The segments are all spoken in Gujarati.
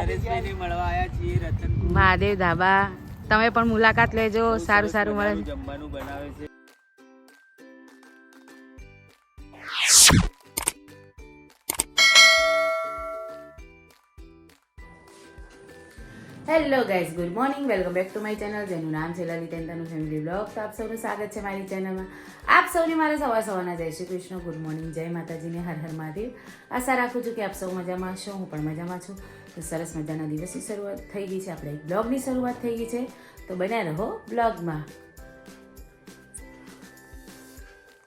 નરેશભાઈને મળવા આવ્યા છીએ રતનપુર મહાદેવ ધાબા. તમે પણ મુલાકાત લેજો સારું સારું મળે. જમવાનું બનાવે છે. Hello guys good morning welcome back to my channel જેનું નામ છે લલિત એન્ટરનું ફેમિલી બ્લોગ તો આપ સૌનું સ્વાગત છે મારી ચેનલમાં આપ સૌને મારા સવાર સવારના જય શ્રી કૃષ્ણ ગુડ મોર્નિંગ જય માતાજીને હર હર મહાદેવ. આશા રાખું છું કે આપ સૌ મજામાં હશો હું પણ મજામાં છું. તો સરસ મજાના દિવસની શરૂઆત થઈ ગઈ છે. આપણે બ્લોગની શરૂઆત થઈ ગઈ છે. તો બન્યા રહો બ્લોગમાં.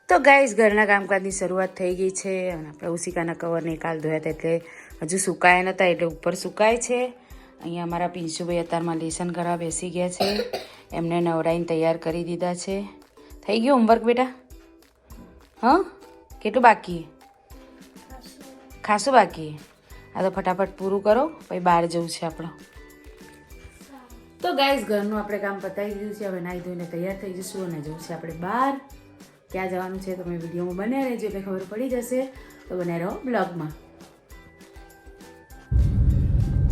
તો ગાઈસ, ઘરના કામકાજની શરૂઆત થઈ ગઈ છે અને આપણે ઉસિકાના કવરને કાલ ધોયા હતા એટલે હજુ સુકાયા નહોતા, એટલે ઉપર સુકાય છે. અહીંયા અમારા પિંશુભાઈ અત્યારમાં લેસન કરવા બેસી ગયા છે. એમને નવરાઈને તૈયાર કરી દીધા છે. થઈ ગયું હોમવર્ક બેટા? હં? કેટલું બાકી? ખાસું બાકી? આ તો ફટાફટ પૂરું કરો, પછી બહાર જવું છે આપણે તો ગાઈસ ઘરનું આપણે કામ પતાવી દીધું છે. હવે નાહી ધોઈને તૈયાર થઈ જઈશું અને જવું છે આપણે બહાર. ક્યાં જવાનું છે તમે વિડીયોમાં બન્યા રહેજો, એટલે ખબર પડી જશે. તો બને રહો બ્લોગમાં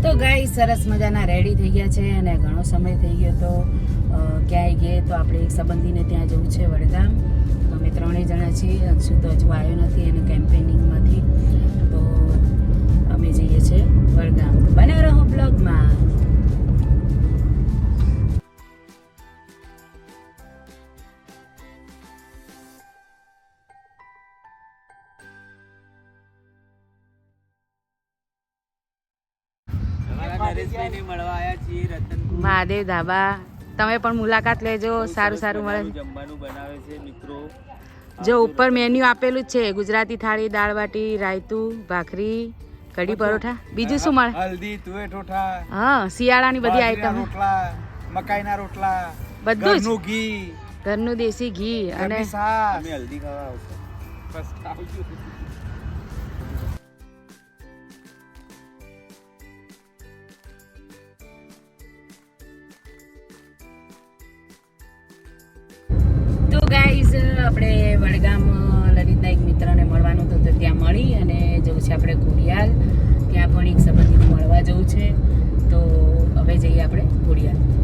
તો ગાય સરસ મજાના રેડી થઈ ગયા છે અને ઘણો સમય થઈ ગયો તો ક્યાંય ગયે તો આપણે એક સંબંધીને ત્યાં જવું છે વડગામ તો અમે ત્રણેય જણા છીએ. અંશુ તો હજુ આવ્યો નથી એનું કેમ્પેનિંગમાંથી તો અમે જઈએ છીએ વડગામ તો બને રહો બ્લોગમાં. મહાદેવ ધાબા. તમે પણ મુલાકાત લેજો. સારું સારું મળે. જમવાનું બનાવે છે મિત્રો. જો ઉપર મેન્યુ આપેલું જ છે. ગુજરાતી થાળી દાળ બાટી રાયતું ભાખરી. કઢી પરોઠા? બીજું શું મળે? હલ્દી તુવે ઠોઠા હા શિયાળાની બધી આઈટમ રોટલા મકાઈના રોટલા બધું જ? ઘરનું ઘી. ઘરનું દેશી ઘી અને હલ્દી ખાવા બસ આવજો. તો ગાઈઝ આપણે વડગામ લલિતના એક મિત્રને મળવાનું હતું તો ત્યાં મળી અને જવું છે આપણે ઘોડિયાલ, ત્યાં પણ એક સંબંધીને મળવા જવું છે. તો હવે જઈએ આપણે ખોડિયાલ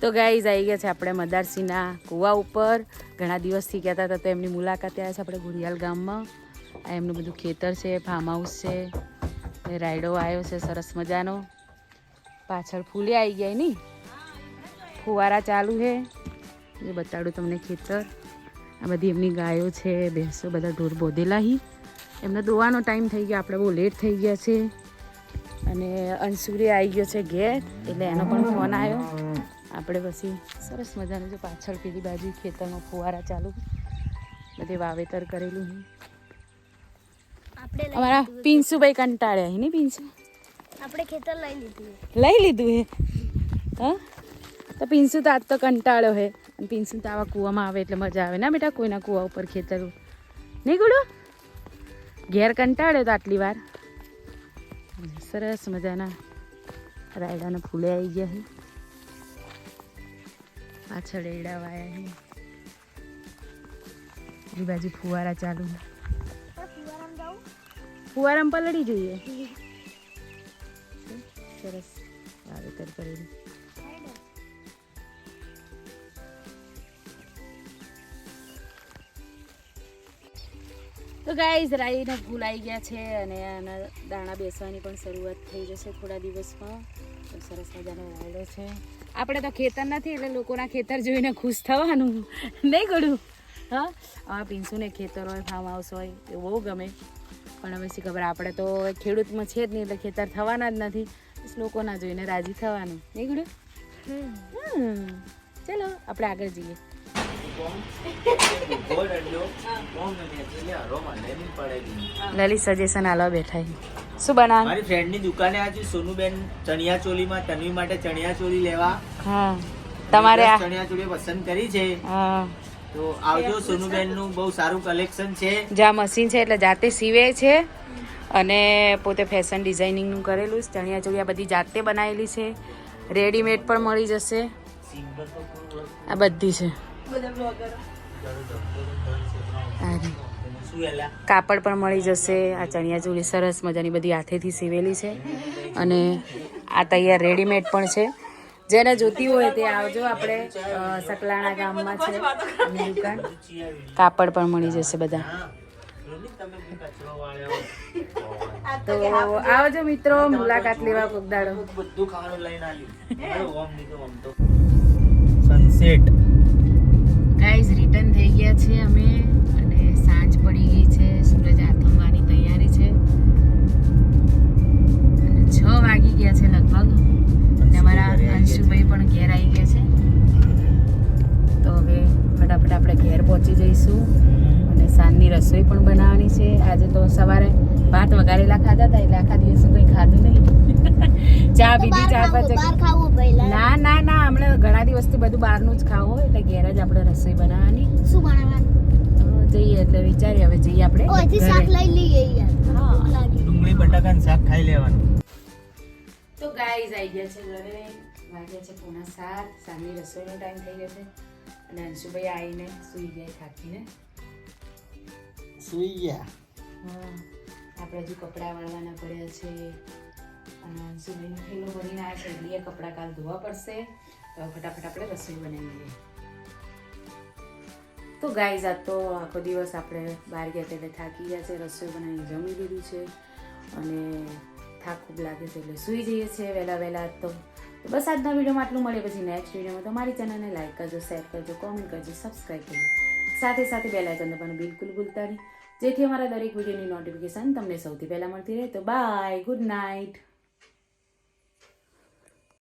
તો ગાઈઝ આવી ગયા છે આપણે મદારસિંહના કૂવા ઉપર. ઘણા દિવસથી કહેતા હતા તો એમની મુલાકાતે આવ્યા છે આપણે ઘોડિયાલ ગામમાં. આ એમનું બધું ખેતર છે ફાર્મ હાઉસ છે રાયડો આવ્યો છે, સરસ મજાનો. પાછળ ફૂલે આવી ગયા નહીં? ફુવારા ચાલુ છે. એ બતાડું તમને ખેતર. આ બધી એમની ગાયો છે, ભેંસો બધા ઢોર બોધેલા હી. એમને દોવાનો ટાઈમ થઈ ગયો, આપણે બહુ લેટ થઈ ગયા છે. અને અંશુરે આવી ગયો છે ઘેર, એટલે એનો પણ ફોન આવ્યો. આપણે પછી સરસ મજાનું જો પાછળ પેલી બાજુ ખેતરમાં ફુવારા ચાલુ બધે વાવેતર કરેલું છે. અમારા પિન્સુભાઈ કંટાળ્યા હે ને પિન્સુ? આપણે ખેતર લઈ લીધું લઈ લીધું હે હા? તો પિન્સુ તો આજ તો કંટાળ્યો હે અને પિન્સુ તો આવા કૂવામાં આવે એટલે મજા આવે. ના બેટા કોઈના કૂવા ઉપર ખેતર નહીં ગુડો? ઘેર કંટાળ્યો તો આટલી વાર. સરસ મજાના રાયડાના ફૂલે આવી ગયા છે. પાછળ એડા વાયા છે એ બાજુ ફુવારા ચાલુ. ફુવારામ પલળી જોઈએ? સરસ. વાવેતર કરેલું તો ગાઈઝ, રાઈના ફૂલ આવી ગયા છે અને આના દાણા બેસવાની પણ શરૂઆત થઈ જશે થોડા દિવસમાં. તો સરસ મજાનો રાયડો છે. આપણે તો ખેતર નથી એટલે લોકોના ખેતર જોઈને ખુશ થવાનું. નહીં ગળું? હા? આ પિન્સુને ખેતર હોય ફાર્મ હાઉસ હોય એ બહુ ગમે. પણ હવે શી ખબર આપણે તો ખેડૂતમાં છે જ નહીં એટલે ખેતર થવાના જ નથી. લોકોના જોઈને રાજી થવાનું. નહીં ગળું? ચલો આપણે આગળ જઈએ. લલિત સજેશન આલો બેઠા છે. શું બનાવ મારી ફ્રેન્ડની દુકાને આજે સોનુબેન ચણિયા ચોલીમાં તન્વી માટે ચણિયા ચોલી લેવા. હા. તમારે આ ચણિયા ચોલી પસંદ કરી છે. હા. તો આવજો સોનુબેનનું બહુ સારું કલેક્શન છે. જ્યાં મશીન છે એટલે જાતે સીવે છે. અને પોતે ફેશન ડિઝાઇનિંગનું કરેલું છે. ચણિયા ચોળી આ બધી જાતે બનાવેલી છે. રેડીમેડ પણ મળી જશે. આ બધી છે. કાપડ પણ મળી જશે. આ ચણિયા ચોળી સરસ મજાની બધી હાથેથી સીવેલી છે. અને આ તૈયાર રેડીમેડ પણ છે. જેને જોતી હોય તે આવજો આપણે સકલાણા ગામમાં છે. દુકાન. કાપડ પણ મળી જશે બધા. તો આવજો મિત્રો મુલાકાત લેવા કોક દાડો. બધું ખાવાનું લઈને આવ્યું. ઓમ નહીં તો ઓમ તો. સનસેટ ગાઈઝ રિટર્ન થઈ ગયા છે અમે અને સાંજ પડી ગઈ છે. સૂરજ આથમવાની તૈયારી છે. અને છ વાગી ગયા છે લગભગ. અને અમારા અંશુભાઈ પણ ઘેર આવી ગયા છે. તો હવે ફટાફટ આપણે ઘેર પહોંચી જઈશું. અને સાંજની રસોઈ પણ બનાવવાની છે. આજે તો સવારે ભાત વઘારેલા ખાધા હતા એટલે આખા દિવસ કંઈ ખાધું નહીં. ચા પીધી ચા ખાવું ના ના ના હમણાં ઘણા દિવસથી બધું બહારનું જ ખાવું હોય એટલે ઘેર જ આપણે રસોઈ બનાવવાની. શું બનાવવાનું? જઈએ એટલે વિચારીએ હવે જઈએ આપણે ઓ શાક લઈ લઈએ યાર. હા. ડુંગળી બટાકાનું શાક ખાઈ લેવાનું. તો ગાઈઝ આવી ગયા છે ઘરે. વાગ્યા છે પૂણા સાત સાંજની રસોઈનો ટાઈમ થઈ ગયો છે. અને અંશુભાઈ આવીને સૂઈ ગયા થાકીને. સુઈ ગયા? હા. આપણે હજુ કપડાં વાળવાના પડ્યા છે. અને અંશુભાઈનો થેલો ભરીને આવ્યા છે. એટલે કપડાં કાલ ધોવા પડશે. તો ફટાફટ આપણે રસોઈ બનાવી લઈએ. તો ગાઈઝ, આ તો આખો દિવસ આપણે બહાર ગયા એટલે થાકી ગયા છે. રસોઈ બનાવીને જમી લીધું છે. અને થાક ખૂબ લાગે છે એટલે સૂઈ જઈએ છીએ વહેલા વહેલા તો. બસ આજના વિડીયોમાં આટલું મળે પછી નેક્સ્ટ વિડીયોમાં. તમારી ચેનલને લાઈક કરજો શેર કરજો કોમેન્ટ કરજો સબસ્ક્રાઈબ કરજો. સાથે સાથે બેલ આઇકન દબાવવાનું બિલકુલ ભૂલતા નહીં. જેથી અમારા દરેક વિડીયોની નોટિફિકેશન તમને સૌથી પહેલાં મળતી રહે. તો બાય ગુડ નાઇટ